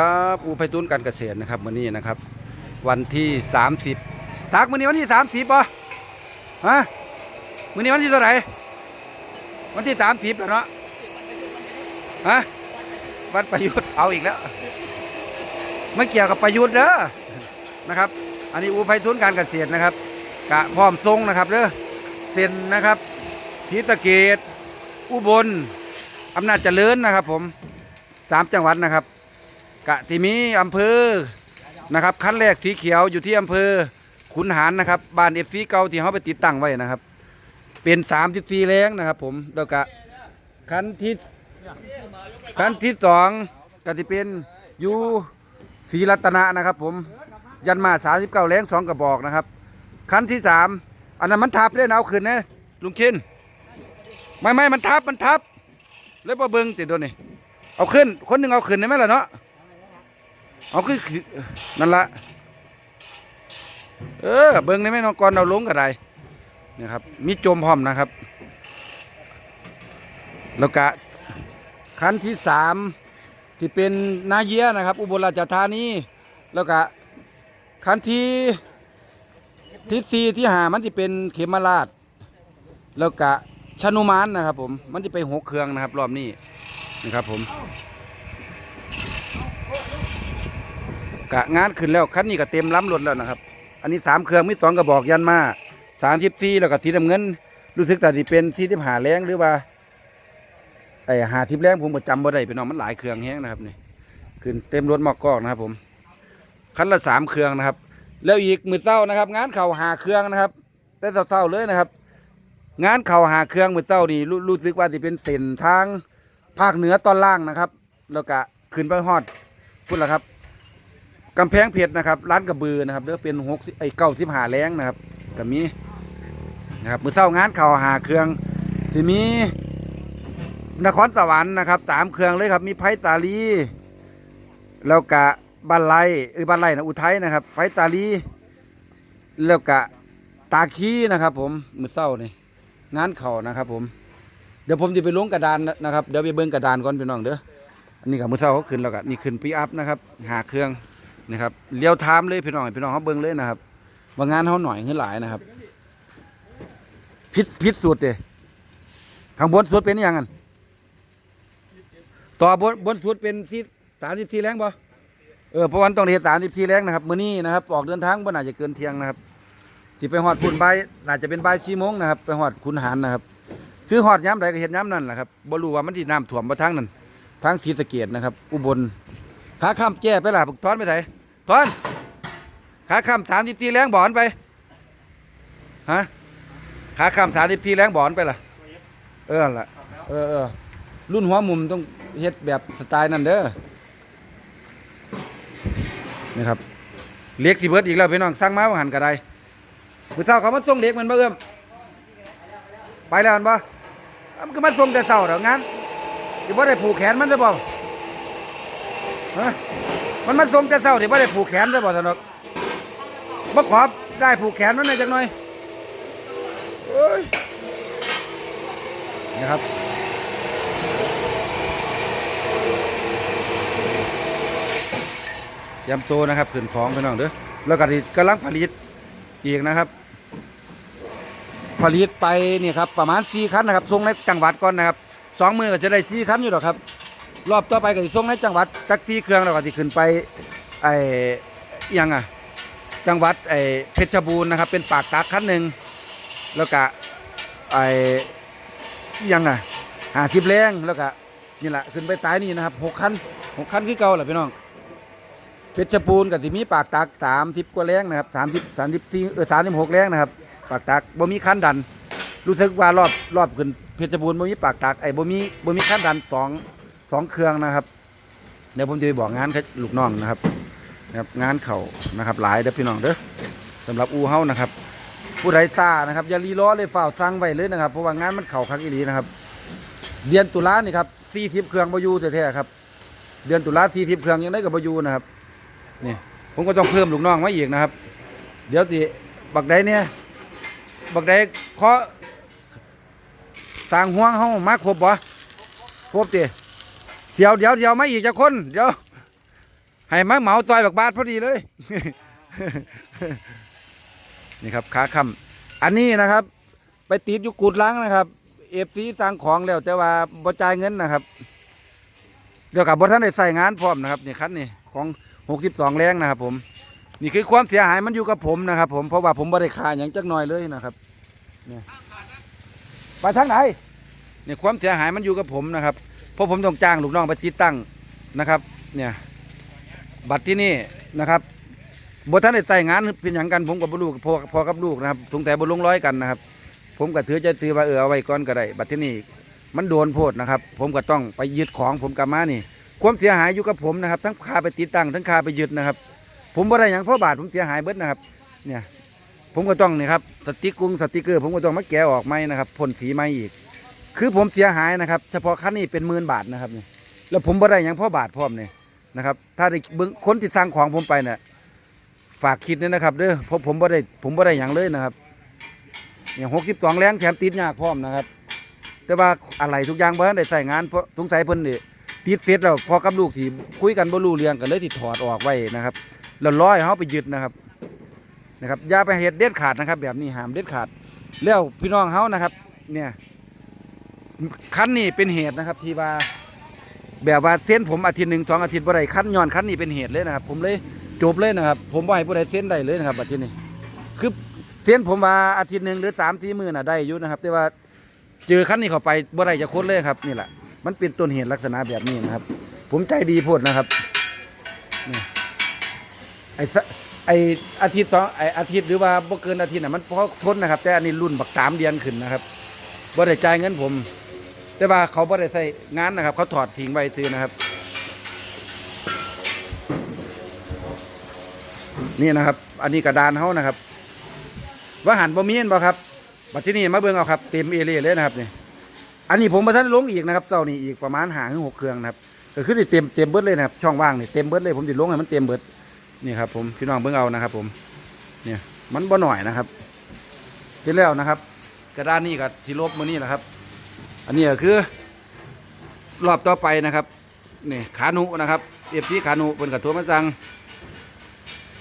ครับอูไพตุนการเกษตรนะครับวันนี้นะครับ วันที่ 30ตากมื้อนี้วันที่ 30ป่ะฮะมื้อนี้วันที่เท่าไหร่วันที่30แล้วเนาะฮะวันประยุทธ์เอาอีกแล้วไม่เกี่ยวกับประยุทธ์เด้อนะครับ อันนี้อูไพตุนการเกษตรนะครับกะพร้อมทรงนะครับเด้อเซ็นนะครับศรีสะเกดอุบลอำนาจเจริญนะครับ ผมสามจังหวัดนะครับ กะที่มีอำเภอนะครับขั้นแรกสีเขียวอยู่ที่อำเภอขุนหารนะครับบ้านเอฟซีเก่าที่เขาไปติดตั้งไว้นะครับ เป็นสามสิบสี่แรงนะครับ ผมแล้วก็ขั้นที่ขั้นที่สองก็จะเป็นอยูศรีรัตนะนะครับ ผมยันมาสามสิบเก้าแรงสองกระบอกนะครับขั้นที่สามอันนั้นมันทับเลยนะเอาขึ้นนะลุงชินไม่ไม่มันทับมันทับแล้วบ่เบิ้งติดโดนนี่เอาขึ้น คนหนึ่งเอาขึ้นได้ไหมล่ะเนาะ เอาคือคือนั่นละเออเบิ้งได้ไหมน้องกรเอาลงก็ได้นี่ครับ มีโจมพร้อมนะครับ แล้วก็ขั้นที่สามที่เป็นนาเยียนะครับ อุบลราชธานีแล้วก็ขั้นที่ที่สี่ที่หามันจะเป็นเขมราช แล้วก็ชนุมานนะครับ ผมมันจะไปหกเครื่องนะครับ รอบนี้นะครับผม กะงานขึ้นแล้วคันนี้ก็เต็มล้ำรถแล้วนะครับ อันนี้สามเครื่องมีสองกระบอกยันมาสามสิบสี่แล้วก็สีน้ำเงิน รู้สึกแต่ที่เป็นสี่สิบหาแรงหรือว่าไอหาทิพแรงผมก็จำบ่ได้พี่น้องมันหลายเครื่องแห้งนะครับนี่ขึ้นเต็มรถหมอกกอกนะครับ ผมคันละสามเครื่องนะครับ แล้วอีกมือเต้านะครับ งานเข่าหาเครื่องนะครับแต่เต้าๆเลยนะครับ งานเข่าหาเครื่องมือเต้านี่รู้รู้สึกว่าที่เป็นเส้นทางภาคเหนือตอนล่างนะครับ แล้วก็ขึ้นไปฮอดพุ่นละครับ กำแพงเพชรนะครับ ร้านกระบือนะครับเด้อเป็นหกไอ้เก้าสิบหาแรงนะครับก็มีนะครับมือเศร้างานเข่าหาเครื่องที่มีนครสวรรค์นะครับสามเครื่องเลยครับ มีไผ่ตาลีแล้วกะบ้านไร่เออบ้านไร่นะอุทัยนะครับไผ่ตาลีแล้วกะตาคีนะครับ ผมมือเศร้านี่งานเข่านะครับ ผม เดี๋ยวผมจะไปลงกระดานนะครับเดี๋ยวไปเบิ้งกระดานก่อนพี่น้องเด้ออันนี้กับมือเศร้าเขาขึ้นแล้วกะนี่ขึ้นปีอัพนะครับ หาเครื่อง นะครับเลี้ยวทามเลยพี่น้องพี่น้องเขาเบิ่งเลยนะครับว่างานเขาหน่อยขึ้นหลายนะครับพิษพิษสุดเด้ข้างบนสุดเป็นยังไงต่อบนบนสุดเป็นสี่สามสิบสี่แรงบ่เออเพราะวันต้องเรียนสามสิบสี่แรงนะครับมื้อนี้นะครับออกเดินทางบ่น่าจะเกินเที่ยงนะครับที่ไปหอดพุ่นใบน่าจะเป็นใบายสี่โมงนะครับไปหอดคุณหารนะครับ คือหอดย้ำใดก็เห็นย้ำนั่นแหละครับบ่รู้ว่ามันที่น้ำท่วมมาทางนั้นทางศรีสะเกดนะครับ อุบล ขาข้ามแก้ไปล่ะบุกทอนไปไหนทอนขาข้ามสามสิบทีแรงบ่อนไปฮะขาข้ามสามสิบทีแรงบ่อนไปล่ะเออล่ะเออเออรุ่นหัวมุมต้องเฮ็ดแบบสไตล์นั่นเด้อนี่ครับเล็กสิเบิดอีกแล้วพี่น้องสั่งมาหันกระไดมื้อเช้าเขามาส่งเล็กมันบ่เอิ่มไปแล้วมันบ่มันก็มาส่งแต่เช้าเดี๋ยวงั้นสิบ่ได้ผูกแขนมันซะบ่ ฮะมันมันทรงแต่เศร้าที่ไม่ได้ผูกแขนได้บ่สนกบ่ขอได้ผูกแขนมันหน่อยจังหน่อยโอ้ยนะครับยำโตวนะครับขึ้นของพี่น้องเด้อแล้วก็ที่กำลังผลิตอีกนะครับ ผลิตไปนี่ครับประมาณ4คันนะครับส่งในจังหวัดก่อนนะครับสองมือก็จะได้4คันอยู่หรอกครับ รอบต่อไปก็สิส่งในจังหวัดจักที่เครื่องแล้วก็สิขึ้นไปไอ้อิหยังอะจังหวัดไอ้เพชรบูรณ์นะครับ เป็นปากตากคันหนึ่งแล้วก็ไอ้อิหยังอะหาทิพแรงแล้วก็นี่แหละขึ้นไปตายนี่นะครับหกคันหกคันคือเก่าแหละพี่น้องเพชรบูรณ์กับที่มีปากตากสามทิพกว่าแรงนะครับสามทิพสามทิพสี่เออสามทิพหกแรงนะครับ ปากตากบ่มีคันดัน รู้สึกว่ารอบรอบขึ้นเพชรบูรณ์บ่มีปากตากไอ้บ่มีบ่มีคันดันสอง สองเครื่องนะครับเดี๋ยวผมจะไปบอกงานกับลูกน้องนะครับนะครับ งานเขานะครับ หลายเด้อพี่น้องเด้อสำหรับอูเฮานะครับ ผู้ใดซ่านะครับอย่ารีล้อเลยฝ่าวสั่งไว้เลยนะครับ เพราะว่างานมันเข่าคักอีหลีนะครับ เดือนตุลานี่ครับสี่ทิพเครื่องบอยูแท้ๆครับ เดือนตุลาสี่ทิพเครื่องยังได้กับบอยูนะครับนี่ผมก็ต้องเพิ่มลูกน้องมาอีกนะครับ เดี๋ยวสิบักใดเนี่ยบักใดเคาะสร้างห่วงเฮามาครบบ่ครบติ เดียวเดี๋ยวเดี๋ยวไม่อีกจะคนเดี๋ยวให้มาเหมาซอยบักบาทพอดีเลย นี่ครับขาคำอันนี้นะครับ ไปติดอยู่กูดล้างนะครับเอฟซีสั่งของแล้วแต่ว่าบ่จ่ายเงินนะครับ เดี๋ยวกับบท่านได้ใส่งานพร้อมนะครับนี่คันนี่ของหกสิบสองแรงนะครับ ผม นี่คือความเสียหายมันอยู่กับผมนะครับ ผมเพราะว่าผมบ่ได้ค่าอย่างจักหน่อยเลยนะครับเนี่ยไปทางไหนเนี่ยความเสียหายมันอยู่กับผมนะครับ เพราะผมต้องจ้างลูกน้องไปติดตั้งนะครับ เนี่ย บัตรที่นี่นะครับบท่านได้ใส่งานเป็นอย่างกันผมกับลูกพอพอกับลูกนะครับสงแต่บนลงร้อยกันนะครับ ผมก็ถือใจซื้อว่าเออเอาไว้ก่อนก็ได้บัตรที่นี่มันโดนโพดนะครับ ผมก็ต้องไปยึดของผมกลับมานี่ ความเสียหายอยู่กับผมนะครับ ทั้งค่าไปติดตั้งทั้งค่าไปยึดนะครับ ผมบ่ได้อย่างพราะบาทผมเสียหายเบิดนะครับ เนี่ย ผมก็ต้องนี่ครับสติกุงสติกเกอร์ผมก็ต้องมาแกะออกไหมนะครับพ่นสีไหมอีก คือผมเสียหายนะครับ เฉพาะคันนี้เป็นหมื่นบาทนะครับนี่แล้วผมบ่ได้อย่างพราะบาทพร้อมเนี่ยนะครับ ถ้าได้เบิ่งคนที่สร้างของผมไปเนี่ยฝากคิดเนี่ยนะครับเด้อเพราะผมบ่ได้ผมบ่ได้อย่างเลยนะครับอย่างหกสิบสองแรงแถมติดยากพร้อมนะครับ แต่ว่าอะไรทุกอย่างบ่ทันได้ใส่งานเพราะสงสัยเพิ่นนี่ติดเสร็จแล้วพอกับลูกที่คุยกันบ่รู้เรื่องกันเลยที่ถอดออกไว้นะครับแล้วร้อยเขาไปยึดนะครับนะครับอย่าไปเหตุเด็ดขาดนะครับ แบบนี้ห้ามเด็ดขาดแล้วพี่น้องเขานะครับ เนี่ย คันนี้เป็นเหตุนะครับ ที่ว่าแบบว่าเส้นผมอาทิตย์หนึ่งสองอาทิตย์บ่ได้คันย้อนคันนี้เป็นเหตุเลยนะครับ ผมเลยจบเลยนะครับ ผมบ่ให้ผู้ใดเส้นได้เลยนะครับอาทิตย์นี้คือเส้นผมว่าอาทิตย์หนึ่งหรือสามสี่มื้อน่ะได้อยู่นะครับ แต่ว่าเจอคันนี้เข้าไปบ่ได้จะโคนเลยครับนี่แหละมันเป็นต้นเหตุลักษณะแบบนี้นะครับ ผมใจดีโพดนะครับไอ้ไออาทิตย์สองไออาทิตย์หรือว่าบ่เกินอาทิตย์น่ะมันพอทนนะครับ แต่อันนี้รุ่นบักสามเดือนขึ้นนะครับบ่ได้จ่ายเงินผม แต่ว่าเขาบ่ได้ใส่งานนะครับ เขาถอดทิ้งไว้ซื้อนะครับ นี่นะครับ อันนี้กระดานเขานะครับ ว่าหันบ่มีนบ่ครับบัดที่นี่มาเบิ่งเอาครับเต็มเอเรียเลยนะครับนี่อันนี้ผมมาท่านลงอีกนะครับเจ้านี่อีกประมาณหาถึงหกเครื่องนะครับก็คือนี่เต็มเต็มเบิดเลยนะครับ ช่องว่างนี่เต็มเบิดเลยผมติดลงให้มันเต็มเบิดนี่ครับผมพี่น้องเบิ่งเอานะครับ ผม เนี่ย มันบ่หน่อยนะครับเสร็จแล้วนะครับ กระดานนี่กับที่ลบมือนี่แหละครับ อันนี้ก็คือรอบต่อไปนะครับนี่ขาหนุนะครับเอฟซีขาหนุเป็นกระทัวมาจัง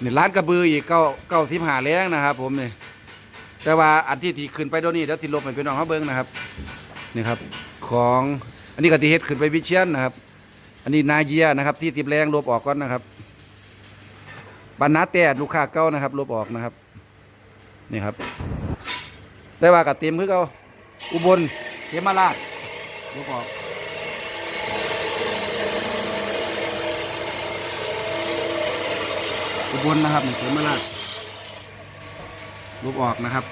นี่ร้านกระบืออีกเก้าเก้าสิบหาแรงนะครับผมนี่แต่ว่าอันที่ที่ขึ้นไปโดนนี่เดี๋ยวที่ลบให้พี่น้องเขาเบิ่งนะครับนี่ครับของอันนี้ก็ที่เฮ็ดขึ้นไปวิเชียนนะครับ อันนี้นาเยียนะครับ ที่ติบแรงลบออกก่อนนะครับบรรณาแต่ลูกค้าเก่านะครับลบออกนะครับนี่ครับ แต่ว่ากับเต็มคือเก่าอุบล มาราชลบออกอุบลนะครับเขมาราชลบออกนะครับ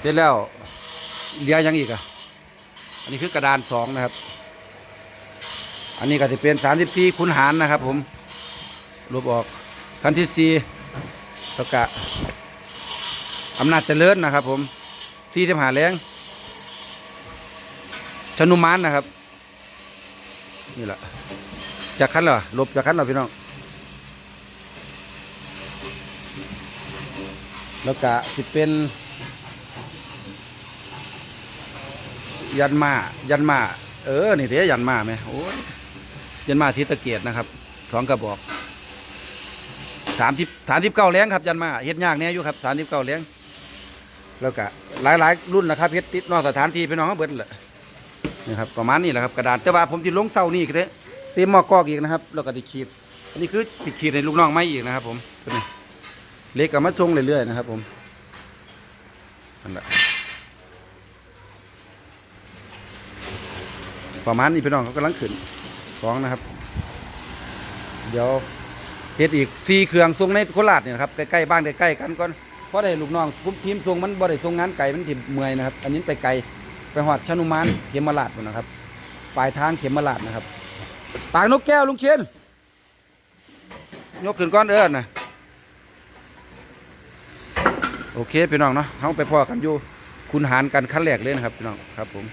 เสร็จแล้วเลือยังอีกอะอันนี้คือกระดานสองนะครับ อันนี้ก็จะเป็นสามสิบสี่คุณหารนะครับ ผมลบออกคันที่สี่ตะกะอำนาจเจริญนะครับ ผมที่จะหาแรง ชนุมานนะครับ นี่แหละจากคันเหรอลบจากคันเหรอพี่น้อง แล้วก็สิเป็น ยันมา ยันมา เออ นี่เดี๋ยวยันมาไหมโอ้ยยันมาทิตะเกียรนะครับสองกระบอกสามสิบสามสิบเก้าแรงครับยันมาเฮ็ดยากแน่อยู่ครับสามสิบเก้าแรงแล้วก็หลายหลายๆรุ่นนะครับเฮ็ดติดนอกสถานที่พี่น้องเขาเบิดเลย นี่ครับประมาณนี้แหละครับกระดาษแต่ว่าผมที่ลงเต้านี่ก็เด้เต็มหม้อกอกอีกนะครับแล้วก็ติขีด อันนี้คือติขีดในลูกน้องไม้อีกนะครับผมนี้เล็กกับมาทรงเรื่อยๆนะครับ ผมนั่นแหละประมาณนี้พี่น้องเขากำลังขึ้นของนะครับ เดี๋ยวเฮ็ดอีกสี่เครื่องส่งในโคราชเนี่ยครับใกล้ๆบ้านใกล้ๆกันก่อนเพราะได้ลูกน้องทีมส่งมันบ่ได้ส่งงานไก่มันถิ่เมื่อยนะครับ อันนี้ไปไกล ไปหอดชนุมานเขมราชพุ่นนะครับ ปลายทางเขมราชนะครับ ปากนกแก้วลุงเชียนยกขึ้นก้อนเด้อนะโอเคพี่น้องเนาะเขาไปพอกันอยู่ คุณหารกันขั้นแรกเลยนะครับพี่น้องครับผม